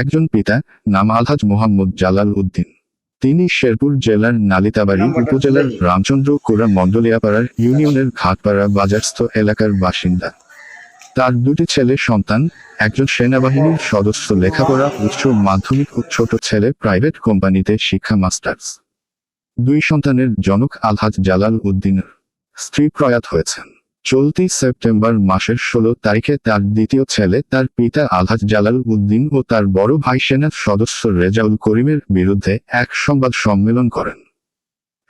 একজন পিতা নাম আলহাজ মোহাম্মদ জালাল উদ্দিন। তিনি শেরপুর জেলার নালিতাবাড়ি উপজেলার রামচন্দ্র কোরা মন্ডলিয়াপাড়ার ইউনিয়নের ঘাটপাড়া বাজারস্থ এলাকার বাসিন্দা। তার দুটি ছেলে সন্তান একজন সেনাবাহিনীর সদস্য লেখাপড়া উচ্চ মাধ্যমিক ও ছোট ছেলে প্রাইভেট কোম্পানিতে শিক্ষা মাস্টার্স। দুই সন্তানের জনক আলহাজ জালাল উদ্দিনের স্ত্রী প্রয়াত হয়েছেন। চলতি সেপ্টেম্বর মাসের ষোলো তারিখে তার দ্বিতীয় ছেলে, তার পিতা আলহাজ জালাল উদ্দিন ও তার বড় ভাই সেনার সদস্য রেজাউল করিমের বিরুদ্ধে এক সংবাদ সম্মেলন করেন।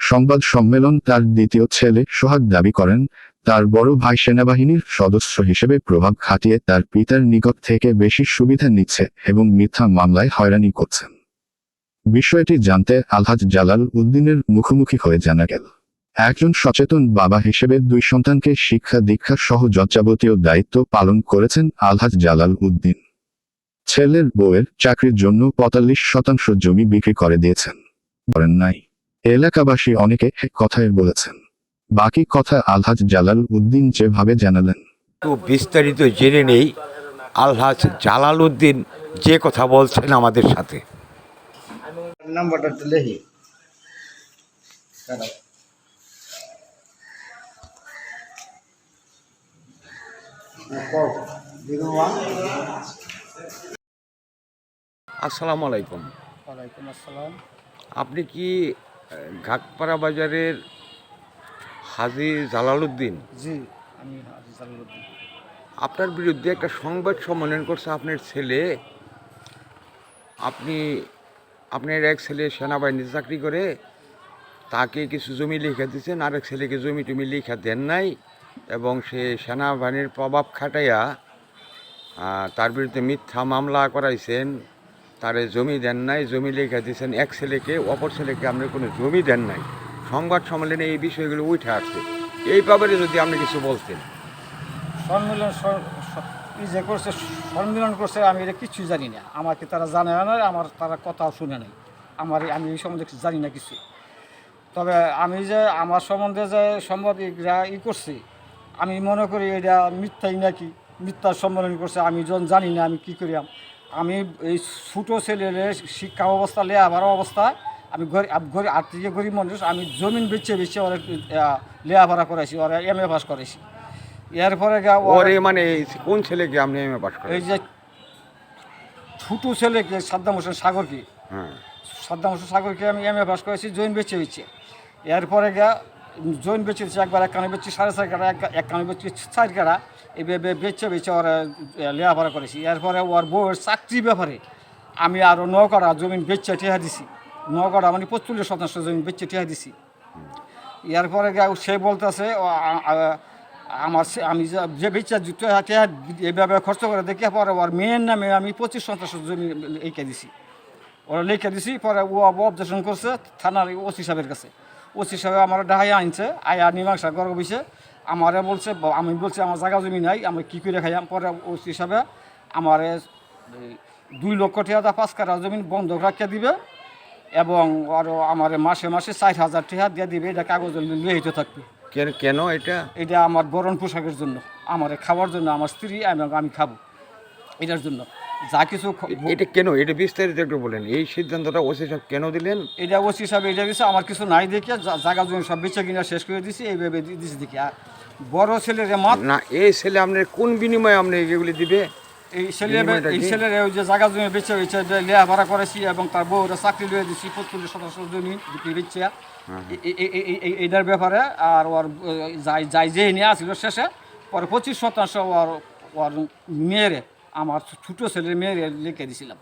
সংবাদ সম্মেলন তার দ্বিতীয় ছেলে সোহাগ দাবি করেন, তার বড় ভাই সেনাবাহিনীর সদস্য হিসেবে প্রভাব খাটিয়ে তার পিতার নিকট থেকে বেশি সুবিধা নিচ্ছে এবং মিথ্যা মামলায় হয়রানি করছেন। বিষয়টি জানতে আলহাজ জালাল উদ্দিনের মুখোমুখি হয়ে জানা গেল। একজন সচেতন বাবা হিসেবে দুই সন্তানকে শিক্ষা দীক্ষা সহ যজ্জাবতীয় দায়িত্ব পালন করেছেন আলহাজ জালাল উদ্দিন। ছেলের বউয়ের চাকরির জন্য পঁয়তাল্লিশ শতাংশ জমি বিক্রি করে দিয়েছেন। করেন নাই। এলাকাবাসী অনেকে এক কথায় বলেছেন। বাকি কথা আলহাজ জালাল উদ্দিন যেভাবে জানালেন। বিস্তারিত জেনে নেই। আলহাজ জালাল উদ্দিন যে কথা বলছেন আমাদের সাথে। নাম্বারটা আসসালামু আলাইকুম। ওয়ালাইকুম আসসালাম। আপনি কি ঘাটপাড়া বাজারের হাজি জালাল উদ্দিন জি আমি হাজি জালালউদ্দিন। আপনার বিরুদ্ধে একটা সংবাদ সম্মেলন করছে আপনার ছেলে। আপনি আপনার এক ছেলে সেনাবাহিনীতে চাকরি করে তাকে কিছু জমি লিখে দিচ্ছেন আরেক ছেলেকে জমি টমি লিখা দেন নাই। এবং সে সেনাবাহিনীর প্রভাব খাটাইয়া তার বিরুদ্ধে মিথ্যা মামলা করাইছেন, তারে জমি দেন নাই, জমি লিখে দিয়েছেন এক ছেলেকে, অপর ছেলেকে আপনি কোনো জমি দেন নাই। সংবাদ সম্মেলনে এই বিষয়গুলো উঠে আসছে। এই ব্যাপারে যদি আপনি কিছু বলতেন। সম্মিলন যে করছে, সম্মেলন করছে, আমি এটা কিছুই জানি না। আমাকে তারা জানে না, আমার তারা কথাও শুনে নাই। আমার আমি এই সম্বন্ধে কিছু জানি না কিছু। তবে আমি যে, আমার সম্বন্ধে যে সম্বাদিকরা ই করছি আমি মনে করি এটা মিথ্যাই নাকি? মিথ্যার সম্মেলন করছে আমি যখন জানি না আমি কি করিয়াম আমি এই ছোটো ছেলের শিক্ষা অবস্থা লেয়া আবার অবস্থায় আমি গরিব আর্থিক গরিব মানুষ আমি জমিন বেচে বেচে ওরা লেয়া ভাড়া করাইছি ওরা এম এ পাস করাইছি। এরপরে ওর মানে কোন ছেলেকে আপনি এম এ পাস এই যে ছোটো ছেলেকে সাদ্দাম হোসেন সাগরকে। হ্যাঁ। সাদ্দাম হোসেন সাগরকে আমি এম এ পাস করেছি জমিন বেচে বেচে। এরপরে গা জৈন বেচে দিচ্ছি একবার এক কানে বেচছি সাড়ে চার কাটা এক- কানে বেচছি চার কাটা এইভাবে বেচে বেচে ওরা লেখাপড়া করেছি। এরপরে ওর বউয়ের চাকরি ব্যাপারে আমি আরও নৌকাটা জমিন বেচে ঠেহা দিছি। নৌকাটা মানে পঁচল্লিশ শতাংশ জমিন বেচে ঠেহা দিছি। এরপরে সে বলতেছে আমার সে- আমি যে- বেচা টেহা এইভাবে খরচ করে দেখে পরে ওর মেয়ের নামে আমি পঁচিশ শতাংশ জমি লিখে দিছি। ওরা লিখে দিছি, পরে ও অবজেকশন করছে থানার ওসি সাহেবের কাছে। ওসি সাহেব আমার ডাহাই আনছে আয়া মীমাংসা গর্ব বসে আমারে বলছে আমি বলছি আমার জায়গা জমি নাই আমি কী করে খাইয়াম? পরে ওসি হিসাবে আমারে দুই লক্ষ টাকা পাঁচ কাটা জমি বন্ধক রাখিয়া দিবে এবং আরও আমার মাসে মাসে চার হাজার টাকা দিয়ে দিবে এটা কাগজ লিখিত থাকবে। কেন কেন এটা? এটা আমার বরণ পোশাকের জন্য আমার খাওয়ার জন্য আমার স্ত্রী এবং আমি খাব এটার জন্য। যা কিছু এটা কেন? এটা বিস্তারিত একটু বলেন। এই সিদ্ধান্তটা ওসি সাহেব কেন দিলেন? এটা ওসি সাহেব এটা দিছে আমার কিছু নাই দেখে জায়গা জমি সব বেচে কিনা শেষ করে দিছি এইভাবে দিছি দেখি আর বড় ছেলের মাত না এই ছেলে আপনার কোন বিনিময়ে আপনি এগুলি দিবে? এই ছেলে এই ছেলের ওই যে জায়গা জমি বেচে বেচে লেয়া ভাড়া করেছি এবং তার বউরা চাকরি লিয়ে দিছি পঁচল্লিশ শতাংশ জমি বেচছে এ- এ- এইটার ব্যাপারে আর ওর যাই যাই যে নিয়ে আসছিল শেষে পরে পঁচিশ শতাংশ ওর ওর মেয়েরে আমার ছোটো ছেলের মেয়েরে লিখে দিছিলাম।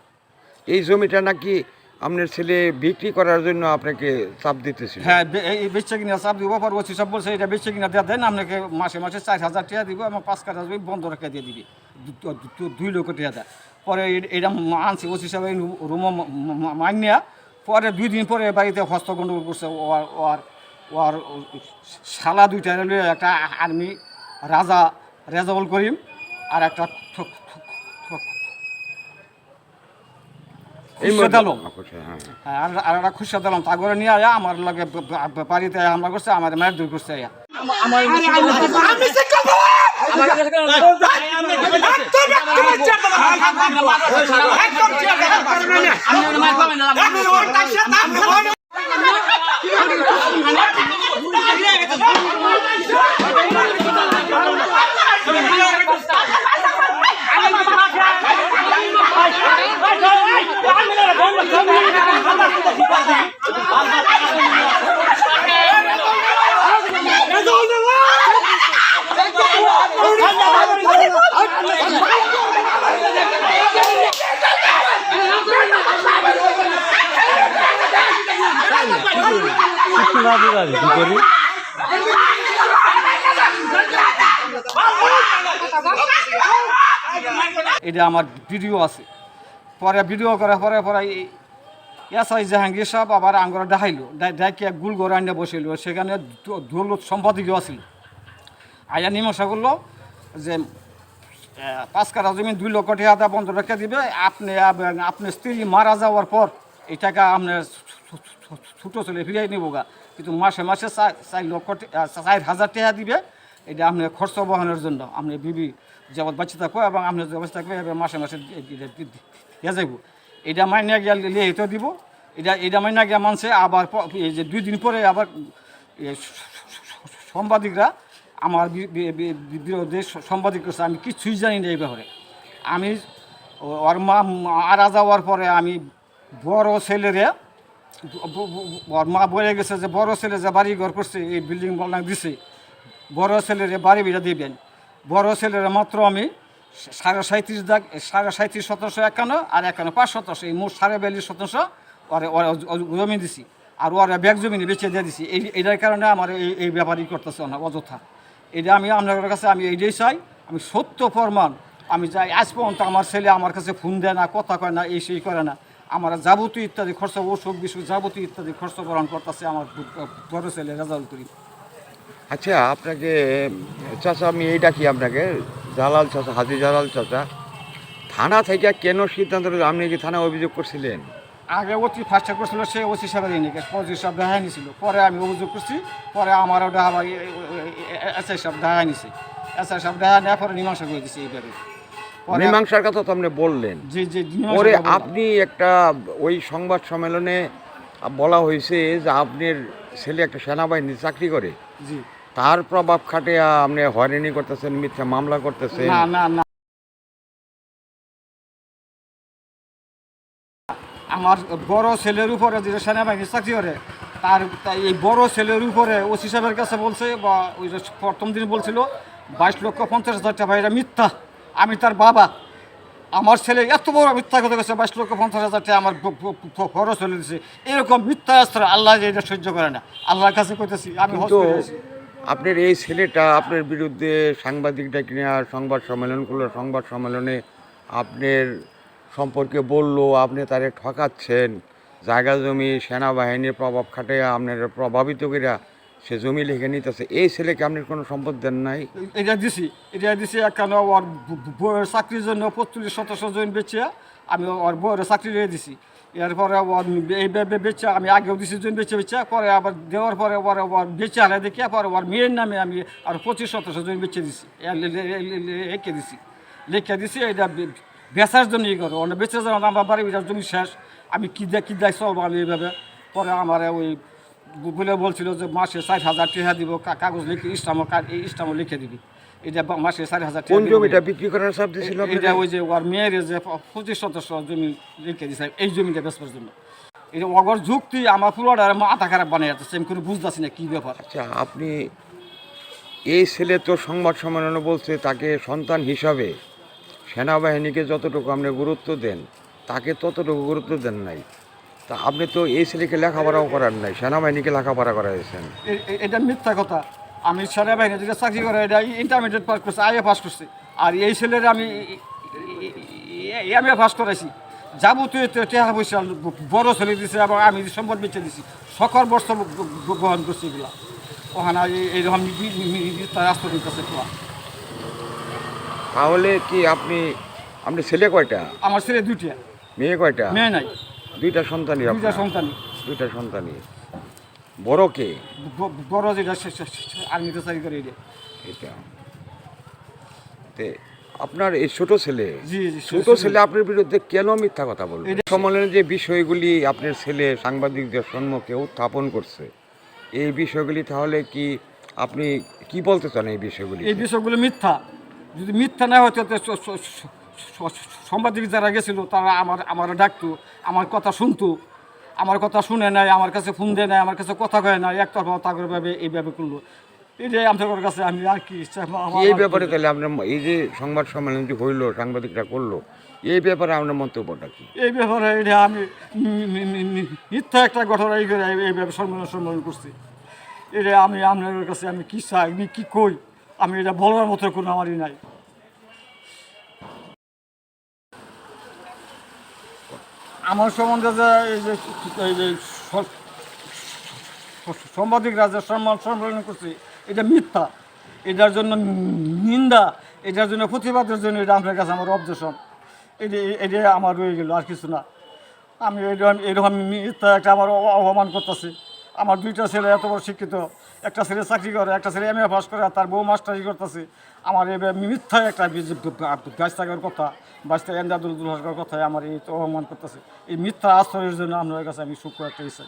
এই জমিটা নাকি আপনার ছেলে বিক্রি করার জন্য আপনাকে চাপ দিতেছিল? হ্যাঁ এই বেচে কিনা চাপ দিব পর ওসি সব বলছে এটা বেচে কিনা দিয়ে দেন আপনাকে মাসে মাসে চার হাজার টাকা দিব আমার পাঁচ কাঠা জমি বন্ধ রেখে দিয়ে দিবি। দুই লক্ষ টাকা দেয়। পরে এটা আনছে ওসি সাহেব রুম মাইনিয়া পরে দুই দিন পরে বাড়িতে হস্ত গন্ডগোল করছে ওর ওর ওর শালা দুইটা একটা আর্মি রাজা রেজাউল করিম আর একটা খুশাদ আলম হ্যাঁ আর একটা খুশাদ আলম তাগরে নিয়ে আয়া আমার লগে বাড়িতে হামলা করছে আমার মায়ের দূর করছে আয়া আমার আমি এটা আমার ভিডিও আছে। পরে ভিডিও করার পরে পরে এসআই জাহাঙ্গীর সাহেব আবার আঙ্গরা দেখাইলো ডাকিয়া গুল গড়ে আনিয়ে বসিল, সেখানে দৌলত সম্পাদকীয় আছিল। আয়া মীমাংসা করল যে পাঁচ কাটা জমি, দুই লক্ষ টাকা বন্ধ রেখে দিবে, আপনি আপনার স্ত্রী মারা যাওয়ার পর এই টাকা আপনার ছোটো ছেলে ফিরিয়ে নেব গা। কিন্তু মাসে মাসে চার লক্ষ চার হাজার টাকা দিবে, এটা আপনার খরচ বহনের জন্য। আপনি বিবি জগৎ বাঁচি থাকব এবং আপনি জগৎ থাকবে মাসে মাসে দিয়ে যাইব। এটা মাইনে লিয়ে তো দিব। এটা এটা মাইনা গিয়া মানছে, আবার যে দুই দিন পরে আবার সাংবাদিকরা আমার বি- বি- বি- সাংবাদিক করছে। আমি কিছুই জানি না এই ব্যাপারে। আমি ওর মা মারা যাওয়ার পরে আমি বড় ছেলেরে ওর মা বলে গেছে যে বড় ছেলে যে বাড়ি ঘর করছে, এই বিল্ডিং বলনাক দিছে। বড় ছেলেরে বাড়ি বিড়া দিবেন। বড় ছেলেরে মাত্র আমি সাড়ে সাঁত্রিশ দাগ, সাড়ে সাঁত্রিশ শতাংশ একান্ন আর একান্ন, পাঁচ শতাংশ। এই মোট সাড়ে বিয়াল্লিশ শতাংশ ওরে জমি দিছি। আর ওরা ব্যাগ জমি বেঁচে দিয়ে দিছি। এই এটার কারণে আমার এই এই ব্যাপারই করতেছে না অযথা। এটা আমি আপনাদের কাছে আমি এইটাই চাই, আমি সত্য প্রমাণ, আমি যাই আজ পর্যন্ত আমার ছেলে আমার কাছে ফোন দেয় না, কথা কয় না, এই সেই করে না। আমার যাবতীয় ইত্যাদি খরচ অসুখ বিসুখ যাবতীয় ইত্যাদি খরচ বহন করতেছে আমার বড় ছেলে রেজাল্ট করি আচ্ছা আপনাকে চাচা আমি এই ডাকি আপনাকে? জালাল চাচা হাজি জালাল চাচা। থানা থেকে কেন সিদ্ধান্ত আপনি কি থানা অভিযোগ করছিলেন? আগে অতি ফার্স্টে করছিল সে ওসি ইনিকে পঁচিশ সব দেখা নিছিল। পরে আমি অভিযোগ করছি পরে আমারও দেখা এসআই সব দেখা নিছে। এসআই সব দেখা নেওয়ার পরে মীমাংসা করে দিছে এইভাবে। মীমাংসার কথা তো আপনি বললেন। জি জি পরে আপনি একটা ওই সংবাদ সম্মেলনে বলা হয়েছে যে আপনার ছেলে একটা সেনাবাহিনী চাকরি করে। জি। তার প্রভাব খাটে আপনি হয়রানি করতেছেন মিথ্যা মামলা করতেছেন। না না না। আমার বড় ছেলের উপরে যে সেনাবাহিনী চাকরি করে তার এই বড় ছেলের উপরে ওসি সাহেবের কাছে বলছে বা ওই যে প্রথম দিন বলছিল বাইশ লক্ষ পঞ্চাশ হাজার টাকা এটা মিথ্যা আমি তার বাবা। আমার ছেলে এত বড় মিথ্যা কথা গেছে বাইশ লক্ষ পঞ্চাশ হাজার টাকা আমার বড় ছেলে দিছে এরকম মিথ্যা আস্ত্র আল্লাহ যে এটা সহ্য করে না। আল্লাহর কাছে কইতেছি আমি আপনার এই ছেলেটা আপনার বিরুদ্ধে সাংবাদিক ডেকে নেওয়া সংবাদ সম্মেলন করল, সংবাদ সম্মেলনে আপনার সম্পর্কে বলল, আপনি তারে ঠকাচ্ছেন। জায়গা জমি সেনাবাহিনীর প্রভাব খাটে আপনার প্রভাবিত করে সে জমি লিখে নিতেছে। এই ছেলেকে আপনি কোনো সম্পদ দেন নাই? এটা দিছি এটা দিছি একখানে ওর চাকরির জন্য পঁয়ত্রিশ শতাংশ জমি বেচে আমি ওর বউয়ের চাকরি দিছি। এরপরে ওর এই বে- বে- বেচে, আমি আগেও দিছি জমি বেচে বেচে, পরে আবার দেওয়ার পরে পরে ওর বেচে হারে দেখে পরে ওর মেয়ের নামে আমি আর পঁচিশ শতাংশ জমি বেচে দিছি। এ- লে- লে- লে- লে- লিখে দিছি। লিখে দিছি এটা বেচার জন্য ই করো। অন্য বেচে যাওয়া আমার বাড়ি বিরাট জমি শেষ। আমি কী দেয় কী দেয় চলবো আমি এইভাবে? পরে আমার ওই বলে বলছিল যে মাসে চার হাজার টাকা দিব কাগজ লিখে ইস্টামো ইস্টামও এই ইস্টামও লিখে দিবি। এটা মাসে চার হাজার কোন। জমিটা বিক্রি করার চাপ দিয়েছিল এটা ওই যে ওর মেয়ের যে পঁচিশ শতাংশ জমি লিখে দিছে এই জমিটা বেচবার জন্য। এটা অগর যুক্তি আমার পুরোটা মাথা খারাপ বানিয়ে যাচ্ছে আমি কোনো বুঝতেছি না কী ব্যাপার। আচ্ছা আপনি এই ছেলে তো সংবাদ সম্মেলনে বলছে তাকে সন্তান হিসাবে সেনাবাহিনীকে যতটুকু আপনি গুরুত্ব দেন তাকে ততটুকু গুরুত্ব দেন নাই। তা আপনি তো এই ছেলেকে লেখাপড়াও করার নাই সেনাবাহিনীকে লেখাপড়া করাইছেন। এটা মিথ্যা কথা। আমি সেনাবাহিনী যেটা চাকরি করে এটা ইন্টারমিডিয়েট পাস করছে আইএ পাস করছে। আর এই ছেলের আমি এম এ পাস করাইছি। যাবতীয় তে- টাকা পয়সা বড় ছেলে দিছে এবং আমি সম্পদ বেঁচে দিছি। সকল বর্ষ ব- করছি এগুলা। ওখানে এই- এইরকম রাস্তা দিতেছে তাহলে কি আপনি আপনি ছেলে কয়টা? আমার ছেলে দুইটা। মেয়ে কয়টা? মেয়ে নাই। দুইটা সন্তানই দুইটা সন্তানই। দুইটা সন্তানই। বড় কে? বড় যেটা আর্মিতে চাকরি করে এটা এটা। তে আপনার এই ছোট ছেলে ছোট ছেলে। আপনার বিরুদ্ধে কেন মিথ্যা কথা বলবে? এটা- সম্মেলনে যে বিষয়গুলি আপনার ছেলে সাংবাদিকদের সম্মুখে উত্থাপন করছে এই বিষয়গুলি তাহলে কি আপনি কি বলতে চান এই বিষয়গুলি এই বিষয়গুলো মিথ্যা। যদি মিথ্যা না হতো সাংবাদিক যারা গেছিল তারা আমার আমার ডাকতো আমার কথা শুনতো। আমার কথা শুনে নাই আমার কাছে ফোন দেয় নাই আমার কাছে কথা কয় নাই একতরফা তাগর ভাবে এইভাবে করল। এটাই আমাদের কাছে আমি আর কি এই ব্যাপারে তাহলে আপনার এই যে সংবাদ সম্মেলন যে হইল সাংবাদিকরা করল এই ব্যাপারে আপনার মন্তব্যটা কি? এই ব্যাপারে এটা আমি মিথ্যা একটা ঘটনা এই করে এই- এইভাবে সম্মেলন সম্মেলন করছি। এটা আমি আপনাদের কাছে আমি কী চাই আমি কী কই আমি এটা বলার মতো কোনো আমারই নাই। আমার সম্বন্ধে যে এই যে, এই রাজা সম্মান সম্মেলন করছি, এটা মিথ্যা। এটার জন্য নিন্দা, এটার জন্য প্রতিবাদের জন্য এটা আমার কাছে আমার অবজেশন এটা এটা আমার রয়ে গেল আর কিছু না। আমি এরকম এরকম মিথ্যা একটা আমার অপমান করতেছে। আমার দুইটা ছেলে এত বড় শিক্ষিত। একটা ছেলে চাকরি করে, একটা ছেলে এম এ পাস করে তার বউ মাস্টারি করতেছে। আমার এই মিথ্যা একটা গাছ থাকার কথা বাঁচতে এন্দাদুল দুল হওয়ার কথায় আমার এই তো অপমান করতেছে। এই মিথ্যা আশ্রয়ের জন্য আপনার কাছে আমি সুখ একটা ইচ্ছা